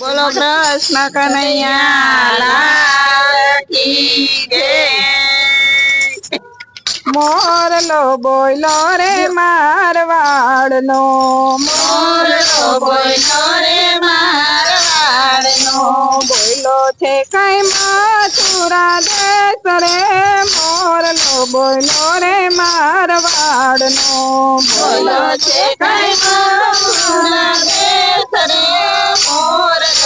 બોલો કૃષ્ણ કનૈયા. મોરલો બોયલો રે મારવાડનો. મોરલો બોયલો રે મારવાડનો. બોયલો છે કઈ મથુરા દેશ રે. મોરલો બોયલો રે મારવાડનો. બોયલો છે કઈ મથુરા દેશ રે.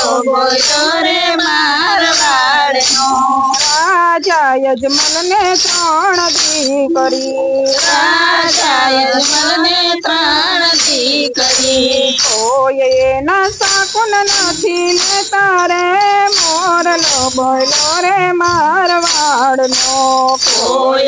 બોયલો રે મારવાડનો રાજા યજમાનને ત્રણ દીકરી રાજા યજમાનને ત્રણ દીકરી કોઈ એના શાકુન નથી લેતા રે મોરલો બોયલો રે મારવાડનો કોઈ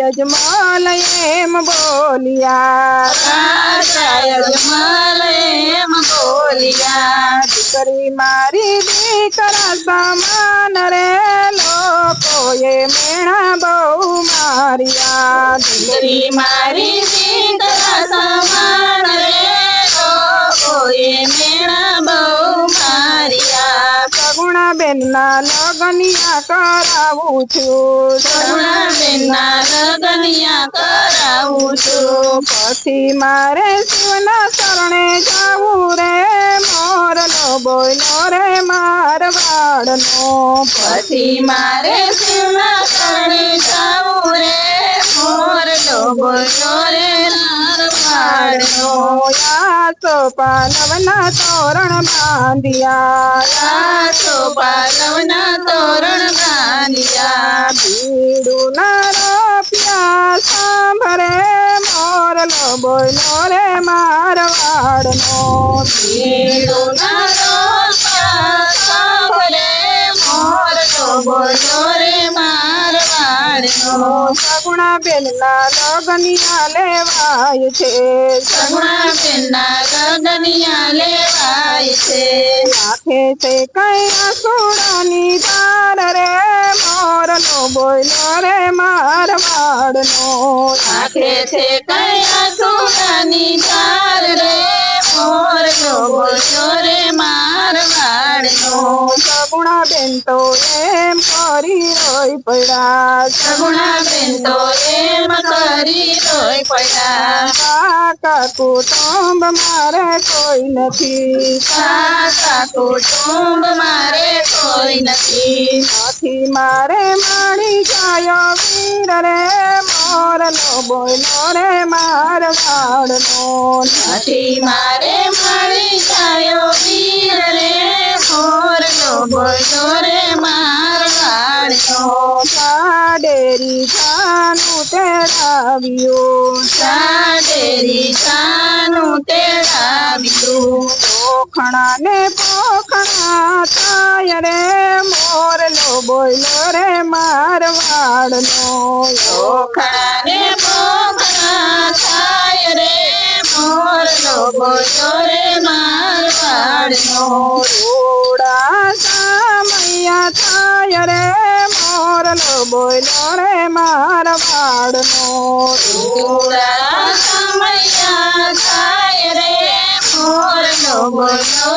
યજમાલ એમ બોલિયા. રાજા યજમાલ એમ બોલિયા. દીકરી મારી દીકરા સમાન રે લોકોએ મેણા બહુ મારિયા. દીકરી મારી દીકરા સમાન રે લોકોએ મેણા સગુણા બેન ના લગનિયા કરાવું છું. સગુણા બેનના લગનિયા કરાવું છું. પછી મારે શિવના શરણે જાવું રે મોરલો બોલો રે મારવાડનો. પછી મારે શિવના શરણે જાવું રે મોરલો બોલો રે યાસો પાલવના તોરણ બાંધિયા તો પાલવના તોરણ બાંધિયા ભીડું ના પ્યા સાંભરે મોરલો બોલો રે મારવાડનો ભીડું ના સગુણા બેન ના લગનિયા લેવાય છે. સગુણા બેન ના લગનિયા લેવાય છે નાખે છે કયા આસુડાની ધાર રે મોરલો બોયલો રે મારવાડનો નાખે છે કયા આસુડાની તો એમ કરી રોઈ પડ્યા કાકા કુટુંબ મારે કોઈ નથી. કાકા કુટુંબ મારે કોઈ નથી. નથી મારે માણી જાય વીર રે. મોરલો બોયલો રે મારવાડનો નથી મારે મારી જાયો વીર રે મોરલો બોયલો રે મારવાડનો સાડેરી જાનું તેડાવ્યું. સાડેરી જાનું તેડાવ્યું. પોખણા ને પોખણા થાય રે. મોરલો બોયલો રે મારવાડનો. પોખણા ને પોખણા થાય રે મોરલો બોયલો રે મારવાડનો. રોડા સામૈયા થાય રે મોરલો બોયલો રે મારવાડનો. રોડા સામૈયા થાય રે મોરલો બોયલો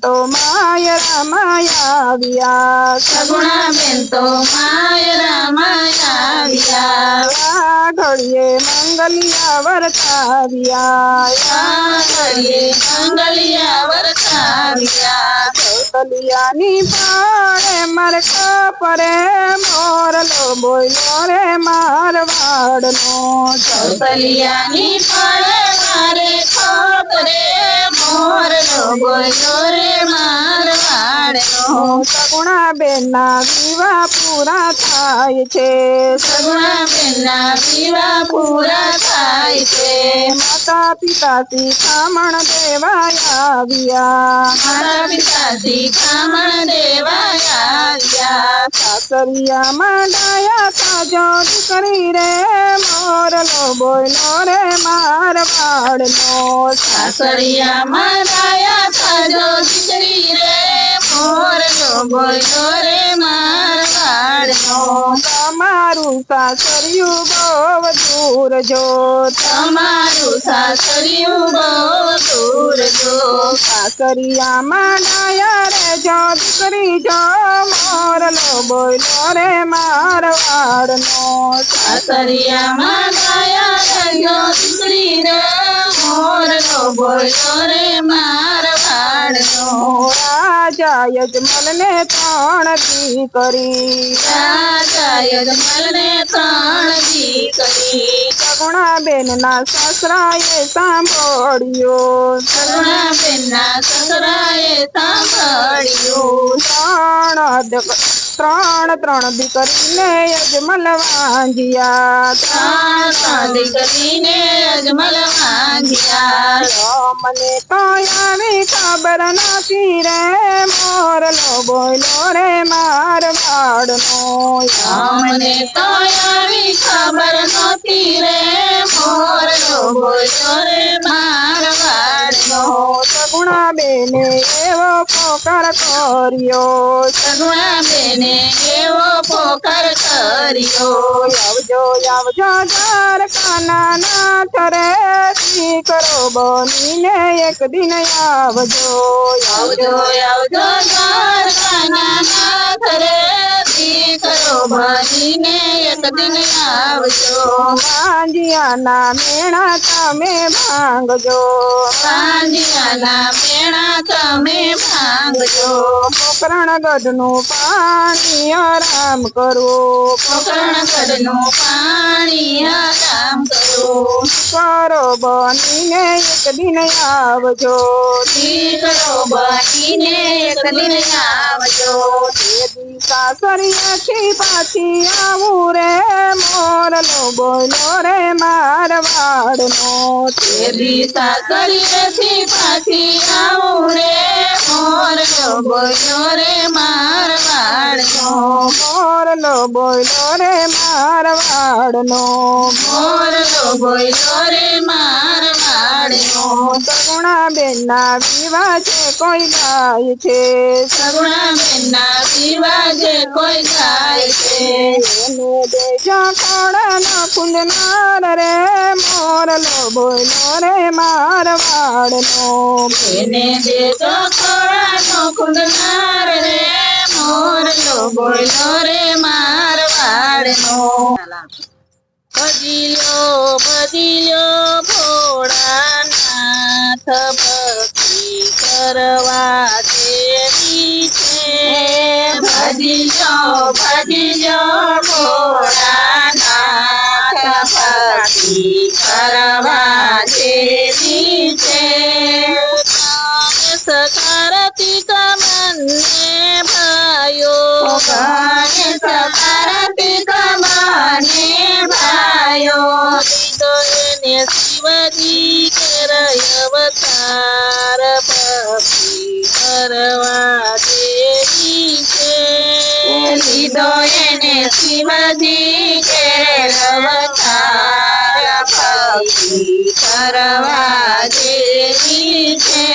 તો માયરા માયાવ્યા સગુણા બેન તો માયરા આવ્યા. ઘડીએ મંગલિયા વરતાવ્યા ઘડીએ મંગલિયા વરતાવ્યા કલિયાની પાડે મારે કપરે મોરલો બોયલો રે મારવાડનો કલિયાની પાડે મારે કપરે મોરલો બોયલો રે મારવાડનો સગુણા બેનના પીવા પૂરા થાય છે. સગુણા બેનના પીવા પૂરા થાય છે. માતા પિતાથી ખામણ દેવાય આવ્યા. મારા પિતાથી ખામણ દેવાય આવ્યા સાસરિયામાં ડાયા તાજો દીકરી રે. મોરલો બોયલો રે મારવાડનો સાસરિયામાં ડાયા તાજો દીકરી રે. મોરલો બોયલો રે મારવાડ તમારું સાસરિયું બહુ દૂર જો. તમારું સાસરિયું બહુ દૂર જો. કાકરિયામાં ડાયા રે જો દીકરી જો. મોરલો બોલો રે મારવાડનો સાસરિયામાં રે જો. દીકરી રે મોરલો બોલો રે મારવાડનો રાજા યજમલને ત્રણ દીકરી રાજા યજમલને ત્રણ સગુણા બેન ના સસરાએ સાંભળ્યો. કરુણાબેનના સસરાએ સાંભળ્યો. ત્રણ ત્રણ ત્રણ દીકરીને યજમલ વાંજ્યા ત્રણ ત્રણ દીકરીને અજમલ માંગ્યા મને તો આવી ખબર નથી રે મોરલો બોલો રે મારવાડનો મને તો આવી ખબર નથી રે મોરલો બોલો રે મારવાડનો સગુણા બેને એવો પોકાર કર્યો. સગુણા બેને એવો પોકર કર્યો. આવજો આવજો દ્વારકાના નાથ રે. દીકરો બનીને એક દિન આવજો આવજો આવજો. દ્વારકાના નાથ રે. દીકરો બનીને એક દિન આવજો ભાંજિયાના મેણા તમે ભાંગજો સાંજિયાના મેણા તમે ભાંગજો પોકરણ ગઢનું પાણી આરામ કરો પોકરણગઢનું પાણી આરામ કરો કરો બનીને એક દિન આવજો દીકરો બનીને એક દિન આવજો. સાસરિયાથી પાછી આવું રે, મોરલો બોલો રે મારવાડનો. તેરી સાસરીએથી પાછી આવું રે, મોરલો બોલો રે મારવાડનો. મોરલો બોલો રે મારવાડનો. મોરલો બોલ્યો રે મારવાડનો સગુણા બેનના વિવાહ છે કોઈ ગાય છે. સગુણાબેનના વિવાજે કોઈ જાય છે. એને દેજો ખોડાનો ફૂલનાર રે મોરલો બોલ્યો રે મારવાડનો એને દેજો ખોળાનો ખુંદનાર રે મોરલો બોલ્યો રે ભજીલ્યો ભજીલ્યો ભોળાનાથ ભક્તિ કરવા દેવી છે. ભજીલ્યો ભજીલ્યો ભોળાનાથ ભક્તિ કરવા કેરય અવતાર ભક્તિ કરવા દેવી છે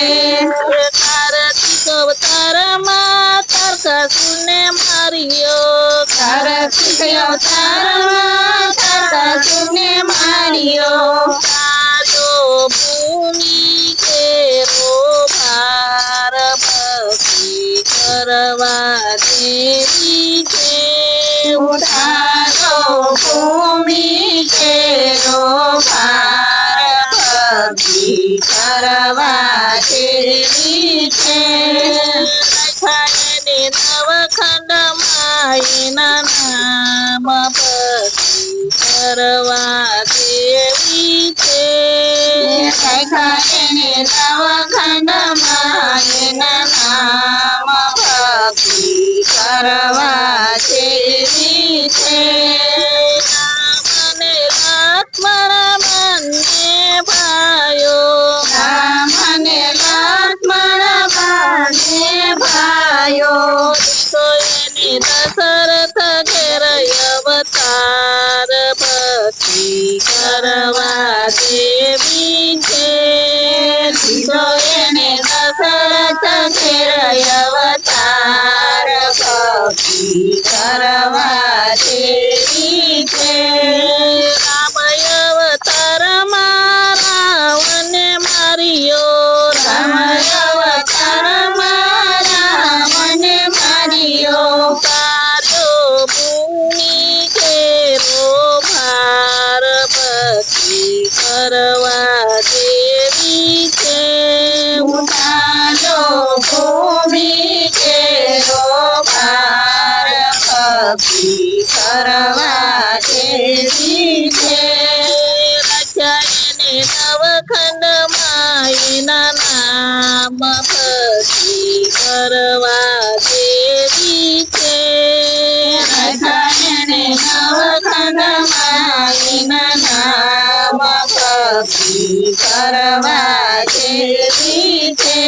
કાર્તિક અવતારમાં તારકાસુરને માર્યો કાર્તિક અવતારમાં તારકાસુરને માર્યો કાજો ભૂમિ કેરો ભાર ભક્તિ કરવા દેવી છે ઉઠારો નામ ભક્તિ કરવા દેવી છે ખાયને નવખંડ માયના નામ ભક્તિ કરવા દેવી છે રામને લક્ષ્મણ બંને ભાઈઓ રામને લક્ષ્મણ બંને ભાઈઓ તો એને દશરથ ઘેર કરવા દેવી છે તો એને ઘેર કરવા દેવી છે. રચાયને નવખંડમાં એના નામ ભક્તિ કરવા દેવી છે.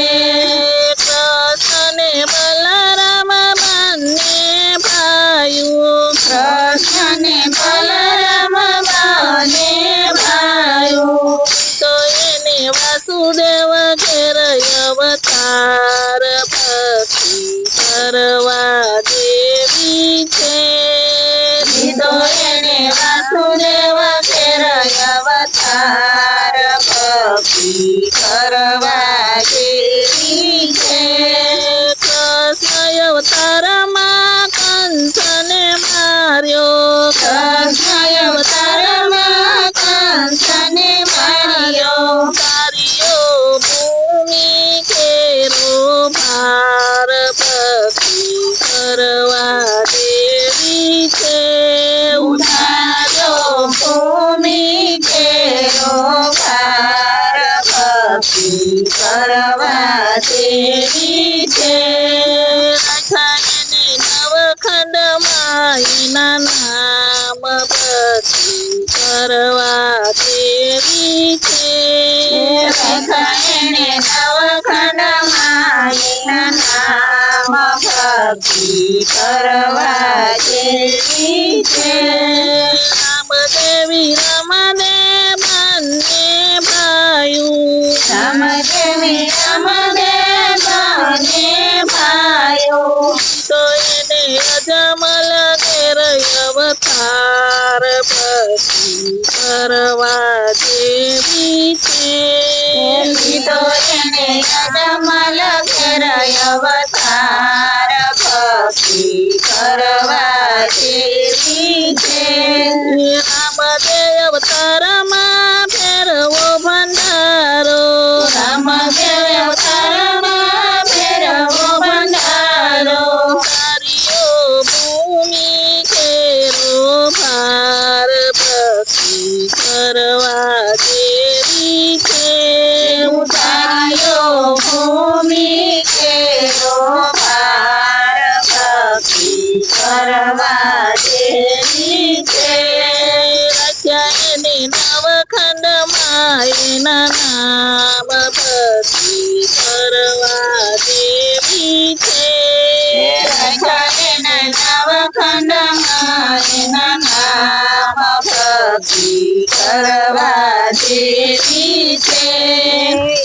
કૃષ્ણને બલરામ બંને ભાઈઓ. પ્રસને બલરામ બંને ભાઈઓ. તો એને વાસુદેવ ઘેર અવતાર કરવા દેવી છે. તો એને વાસુદેવ ઘેર અવતાર ભક્તિ કરવા દેવી છે. કૃષ્ણ અવતારમાં કંસને માર્યો. કરવા દેવી છે તો એને ઘેર અવતાર ભક્તિ કરવા દેવી છે રામદેવ અવતારમાં કરવા દેવી છે